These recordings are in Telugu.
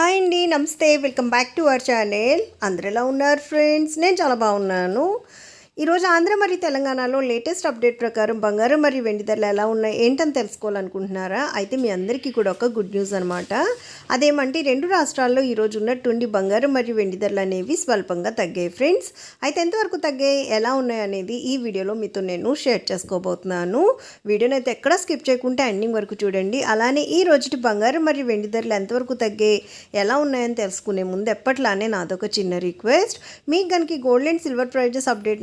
హాయ్ అండి నమస్తే. Welcome back to our channel. అందరు ఎలా ఉన్నారు ఫ్రెండ్స్? నేను చాలా బాగున్నాను. ఈరోజు ఆంధ్ర మరియు తెలంగాణలో లేటెస్ట్ అప్డేట్ ప్రకారం బంగారం మరియు వెండి ధరలు ఎలా ఉన్నాయి ఏంటని తెలుసుకోవాలనుకుంటున్నారా? అయితే మీ అందరికీ కూడా ఒక గుడ్ న్యూస్ అనమాట అదేమంటే రెండు రాష్ట్రాల్లో ఈరోజు ఉన్నట్టుండి బంగారం మరియు వెండి ధరలు అనేవి స్వల్పంగా తగ్గాయి ఫ్రెండ్స్. అయితే ఎంతవరకు తగ్గాయి ఎలా ఉన్నాయి అనేది ఈ వీడియోలో మీతో నేను షేర్ చేసుకోబోతున్నాను. వీడియోని అయితే ఎక్కడ స్కిప్ చేయకుంటే ఎండింగ్ వరకు చూడండి. అలానే ఈ రోజుటి బంగారం మరియు వెండి ధరలు ఎంతవరకు తగ్గాయి ఎలా ఉన్నాయని తెలుసుకునే ముందు ఎప్పట్లానే నాదొక చిన్న రిక్వెస్ట్. మీకు కనుక gold and silver prizes update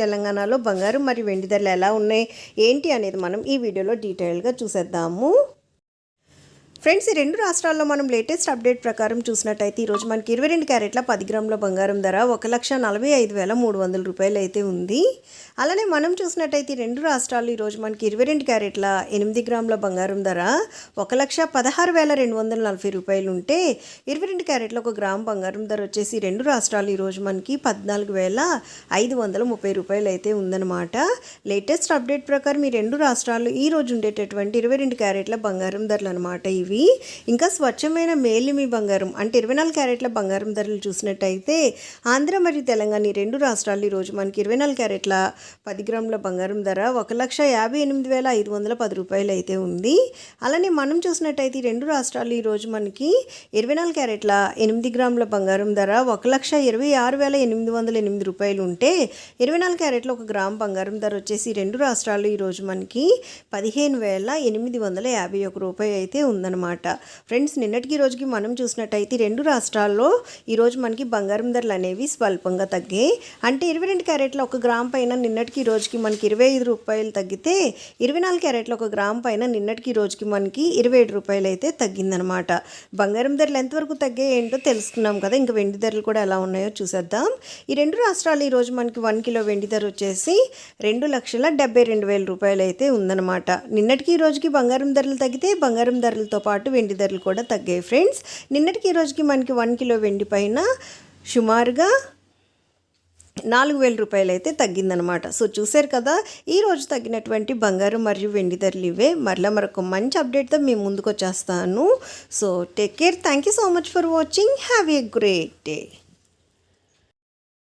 తెలంగాణలో బంగారం మరియు వెండి ధరలు ఎలా ఉన్నాయి? ఏంటి అనేది మనం ఈ వీడియోలో డీటెయిల్గా చూసేద్దాము. ఫ్రెండ్స్ ఈ రెండు రాష్ట్రాల్లో మనం లేటెస్ట్ అప్డేట్ ప్రకారం చూసినట్టయితే ఈరోజు మనకి ఇరవై రెండు క్యారెట్ల పది గ్రాముల బంగారం ధర ఒక లక్ష నలభై ఐదు వేల మూడు వందల రూపాయలు అయితే ఉంది. అలానే మనం చూసినట్టయితే ఈ రెండు రాష్ట్రాలు ఈరోజు మనకి ఇరవై రెండు క్యారెట్ల ఎనిమిది గ్రాముల బంగారం ధర ఒక లక్ష పదహారు వేల రెండు వందల నలభై రూపాయలు ఉంటే ఇరవై రెండు క్యారెట్ల ఒక గ్రామ్ బంగారం ధర వచ్చేసి రెండు రాష్ట్రాలు ఈరోజు మనకి పద్నాలుగు వేల ఐదు వందల ముప్పై రూపాయలు అయితే ఉందన్నమాట. లేటెస్ట్ అప్డేట్ ప్రకారం ఈ రెండు రాష్ట్రాలు ఈ రోజు ఉండేటటువంటి ఇరవై రెండు క్యారెట్ల బంగారం ధరలు అనమాట ఇవి. ఇంకా స్వచ్ఛమైన మేలిమి బంగారం. అంటే ఇరవై నాలుగు క్యారెట్ల బంగారం ధరలు చూసినట్టయితే ఆంధ్ర మరియు తెలంగాణ ఈ రెండు రాష్ట్రాలు ఈరోజు మనకి ఇరవై నాలుగు క్యారెట్ల పది గ్రాముల బంగారం ధర ఒక లక్ష యాభై ఎనిమిది వేల ఐదు వందల పది రూపాయలు అయితే ఉంది. అలానే మనం చూసినట్టయితే ఈ రెండు రాష్ట్రాలు ఈరోజు మనకి ఇరవై నాలుగు క్యారెట్ల ఎనిమిది గ్రాముల బంగారం ధర ఒక లక్ష ఇరవై ఆరు వేల ఎనిమిది వందల ఎనిమిది రూపాయలు ఉంటే ఇరవై నాలుగు క్యారెట్ల ఒక గ్రామ్ బంగారం ధర వచ్చేసి రెండు రాష్ట్రాలు ఈరోజు మనకి పదిహేను వేల ఎనిమిది వందల యాభై ఒక రూపాయి అయితే ఉందన్నమాట. ఫ్రెండ్స్ నిన్నటికి రోజుకి మనం చూసినట్టయితే రెండు రాష్ట్రాల్లో ఈరోజు మనకి బంగారం ధరలు అనేవి స్వల్పంగా తగ్గాయి. అంటే ఇరవై రెండు క్యారెట్ల ఒక గ్రామ్ పైన నిన్నటికి ఈ రోజుకి మనకి ఇరవై ఐదు రూపాయలు తగ్గితే ఇరవై నాలుగు క్యారెట్ల ఒక గ్రామ్ పైన నిన్నటికి రోజుకి మనకి ఇరవై ఏడు రూపాయలు అయితే తగ్గిందనమాట బంగారం ధరలు ఎంతవరకు తగ్గాయి ఏంటో తెలుసుకున్నాం కదా ఇంకా వెండి ధరలు కూడా ఎలా ఉన్నాయో చూసేద్దాం. ఈ రెండు రాష్ట్రాలు ఈరోజు మనకి వన్ కిలో వెండి ధర వచ్చేసి రెండు లక్షల డెబ్బై రెండు వేల రూపాయలు అయితే ఉందన్నమాట. నిన్నటికి ఈ రోజుకి బంగారం ధరలు తగ్గితే బంగారం ధరలతో పాటు వెండి ధరలు కూడా తగ్గాయి ఫ్రెండ్స్. నిన్నటికి ఈ రోజుకి మనకి వన్ కిలో వెండి పైన సుమారుగా నాలుగు వేల రూపాయలు అయితే తగ్గిందనమాట. సో చూశారు కదా ఈ రోజు తగ్గినటువంటి బంగారం మరియు వెండి ధరలు ఇవే. మరలా మరొక మంచి అప్డేట్తో మేము ముందుకు వచ్చేస్తాను. So take care thank you so much for watching have a great day